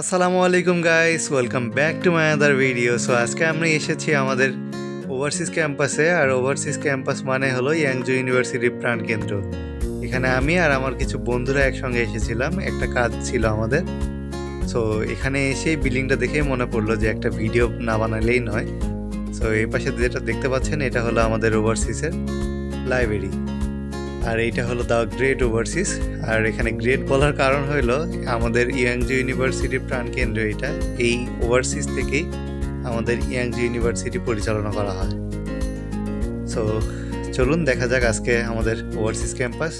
আসসালামু আলাইকুম guys welcome back to my other video so আজকে আমরা এসেছি আমাদের ওভারসিজ ক্যাম্পাসে আর ওভারসিজ ক্যাম্পাস মানে হলো ইয়াংজু ইউনিভার্সিটির প্রাণকেন্দ্র এখানে আমি আর আমার কিছু বন্ধুরা একসঙ্গে এসেছিলাম, একটা কাজ ছিল আমাদের। সো এখানে এসেই বিল্ডিংটা দেখেই মনে পড়ল যে একটা ভিডিও না বানালেই নয়। সো এই পাশে যেটা দেখতে পাচ্ছেন, এটা হলো আমাদের ওভারসিজের লাইব্রেরি আর এইটা হলো দ্য গ্রেট ওভারসিস আর এখানে গ্রেট বলার কারণ হলো আমাদের ইয়াংজি ইউনিভার্সিটির প্রাণকেন্দ্র এটা। এই ওভারসিস থেকেই আমাদের ইয়াংজি ইউনিভার্সিটি পরিচালনা করা হয়। সো চলুন দেখা যাক আজকে আমাদের ওভারসিস ক্যাম্পাস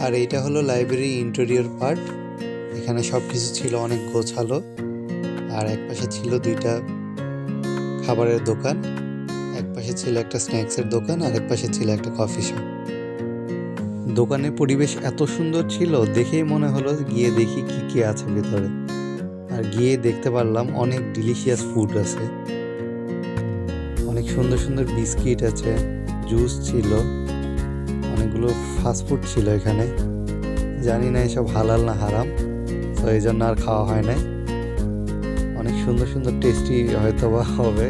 আর এইটা হলো লাইব্রেরি ইন্টেরিয়র পার্ট এখানে সব কিছু ছিল অনেক গোছালো। আর এক পাশে ছিল দুইটা খাবারের দোকান। এক পাশে ছিল একটা স্ন্যাক্সের দোকান আর এক পাশে ছিল একটা কফি শপ দোকানের পরিবেশ এত সুন্দর ছিল, দেখেই মনে হলো গিয়ে দেখি কি কি আছে ভেতরে। আর গিয়ে দেখতে পারলাম অনেক ডিলিশিয়াস ফুড আছে। অনেক সুন্দর সুন্দর বিস্কিট আছে জুস ছিল। অনেকগুলো ফাস্টফুড ছিল এখানে। জানি না এসব হালাল না হারাম, তো এই জন্য আর খাওয়া হয় নাই। অনেক সুন্দর সুন্দর টেস্টি হয়তো বা হবে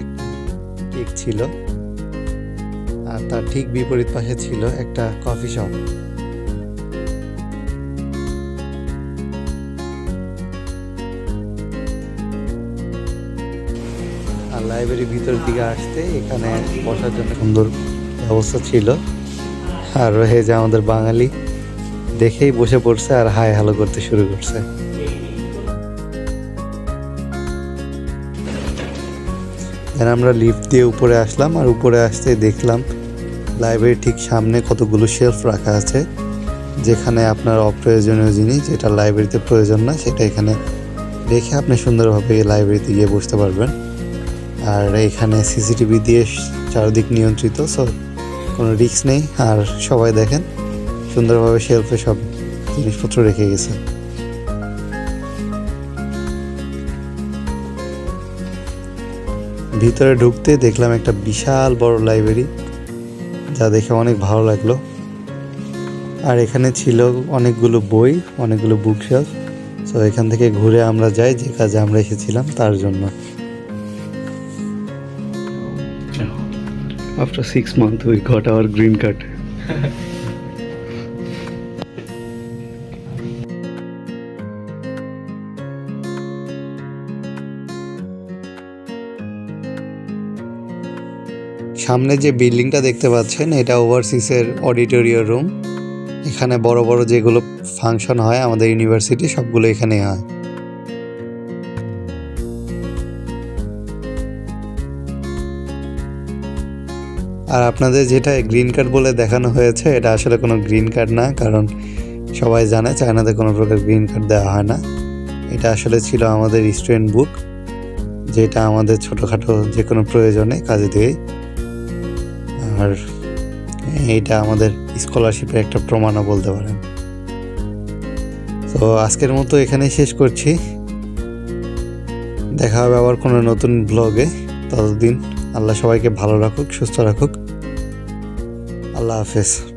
কেক ছিল। আর তার ঠিক বিপরীত পাশে ছিল একটা কফি শপ আর লাইব্রেরির ভিতর দিকে আসতে এখানে বসার জন্য সুন্দর ব্যবস্থা ছিল। আর রয়ে যে আমাদের বাঙালি দেখেই বসে পড়ছে আর হাই হ্যালো করতে শুরু করছে। আমরা লিফট দিয়ে উপরে আসলাম আর উপরে আসতে দেখলাম লাইব্রেরির ঠিক সামনে কতগুলো শেলফ রাখা আছে, যেখানে আপনার অপ্রয়োজনীয় জিনিস যেটা লাইব্রেরিতে প্রয়োজন না, সেটা এখানে রেখে আপনি সুন্দরভাবে লাইব্রেরিতে গিয়ে বসতে পারবেন। আর এখানে সিসিটিভি দিয়ে চারদিক নিয়ন্ত্রিত সো কোনো রিক্স নেই। আর সবাই দেখেন, সুন্দরভাবে শেলফে সব জিনিসপত্র রেখে গেছে। ভিতরে ঢুকতে দেখলাম একটা বিশাল বড় লাইব্রেরি যা দেখে অনেক ভালো লাগল। আর এখানে ছিল অনেকগুলো বই, অনেকগুলো বুক শেলফ তো এখান থেকে ঘুরে আমরা যাই, যে কাজে আমরা এসেছিলাম তার জন্য। After six months, we got our green card. সামনে যে বিল্ডিংটা দেখতে পাচ্ছেন এটা ওভারসিসের অডিটোরিয়াম রুম এখানে বড় বড় যেগুলো ফাংশন হয় আমাদের ইউনিভার্সিটি সবগুলো এখানে হয় আর আপনাদের যেটা গ্রিন কার্ড বলে দেখানো হয়েছে, এটা আসলে কোনো গ্রিন কার্ড না, কারণ সবাই জানে চায়নাতে কোনো প্রকার গ্রিন কার্ড দেওয়া হয় না। এটা আসলে ছিল আমাদের স্টুডেন্ট বুক, যেটা আমাদের ছোটোখাটো যে কোনো প্রয়োজনে কাজে দেয়। আর এইটা আমাদের স্কলারশিপের একটা প্রমাণও বলতে পারেন। তো আজকের মতো এখানেই শেষ করছি। দেখা হবে আবার কোনো নতুন ব্লগে ততদিন আল্লাহ সবাইকে ভালো রাখুক সুস্থ রাখুক। আল্লাহ হাফেজ।